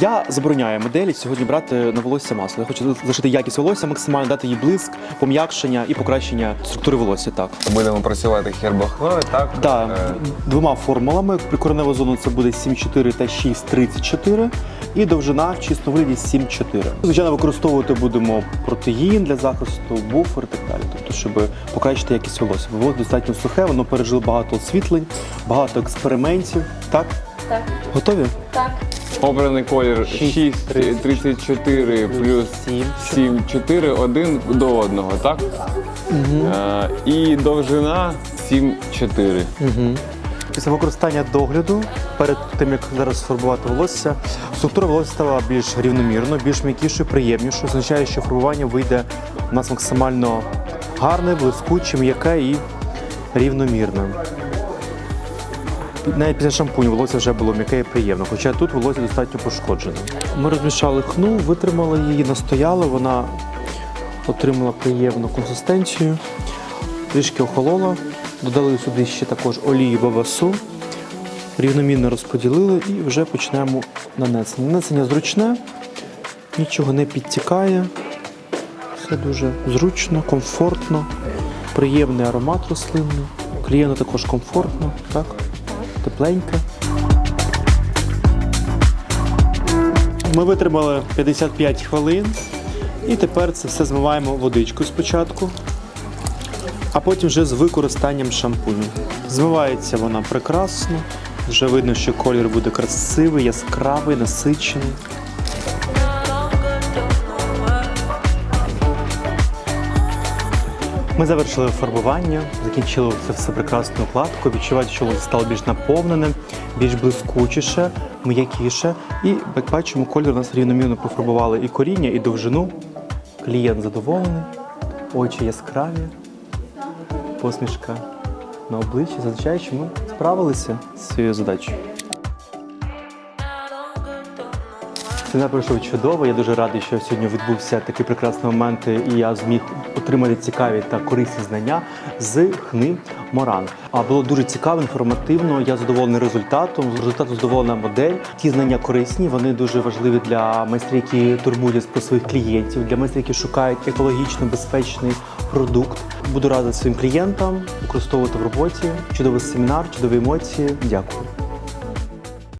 Я забороняю моделі сьогодні брати на волосся масло. Я хочу залишити якість волосся, максимально дати їй блиск, пом'якшення і покращення структури волосся. Так. Будемо працювати хербахлою, так? Да, Е, двома формулами. При кореневу зону це буде 7,4 та 6,34 і довжина в чистому вигляді 7,4. Звичайно, використовувати будемо протеїн для захисту, буфер і так далі. Тобто, щоб покращити якість волосся. Волосся достатньо сухе, воно пережило багато освітлень, багато експериментів. Так? Так. Готові? Так. Обраний колір Шість, 6,34 плюс Сім. 7,4 один до одного, так? Е, і довжина 7,4. Після використання догляду, перед тим як зараз фарбувати волосся, структура волосся стала більш рівномірною, більш м'якішою, приємнішою. Означає, що фарбування вийде у нас максимально гарне, блискуче, м'яке і рівномірне. Навіть після шампуню волосся вже було м'яке і приємно, хоча тут волосся достатньо пошкоджене. Ми розмішали хну, витримали її, настояли, вона отримала приємну консистенцію, трішки охолола. Додали сюди ще також олію бабасу, рівномірно розподілили і вже почнемо нанесення. Нанесення зручне, нічого не підтікає. Все дуже зручно, комфортно, приємний аромат рослинний. Клієнту також комфортно, так? Тепленьке. Ми витримали 55 хвилин. І тепер це все змиваємо водичку спочатку, а потім вже з використанням шампуню. Змивається вона прекрасно. Вже видно, що колір буде красивий, яскравий, насичений. Ми завершили фарбування, закінчили це все прекрасну укладку. Відчувається, що воно стало більш наповненим, більш блискучіше, м'якіше. І як бачимо, колір у нас рівномірно пофарбували і коріння, і довжину. Клієнт задоволений, очі яскраві, посмішка на обличчі. Означає, що ми справилися з цією задачею. Семінар пройшов чудово. Я дуже радий, що сьогодні відбувся такий прекрасний момент, і я зміг отримати цікаві та корисні знання з хни Моран. А було дуже цікаво, інформативно. Я задоволений результатом. З результату задоволена модель. Ті знання корисні, вони дуже важливі для майстрів, які турбуються про своїх клієнтів, для майстрів, які шукають екологічно безпечний продукт. Буду радий своїм клієнтам використовувати в роботі. Чудовий семінар, чудові емоції. Дякую.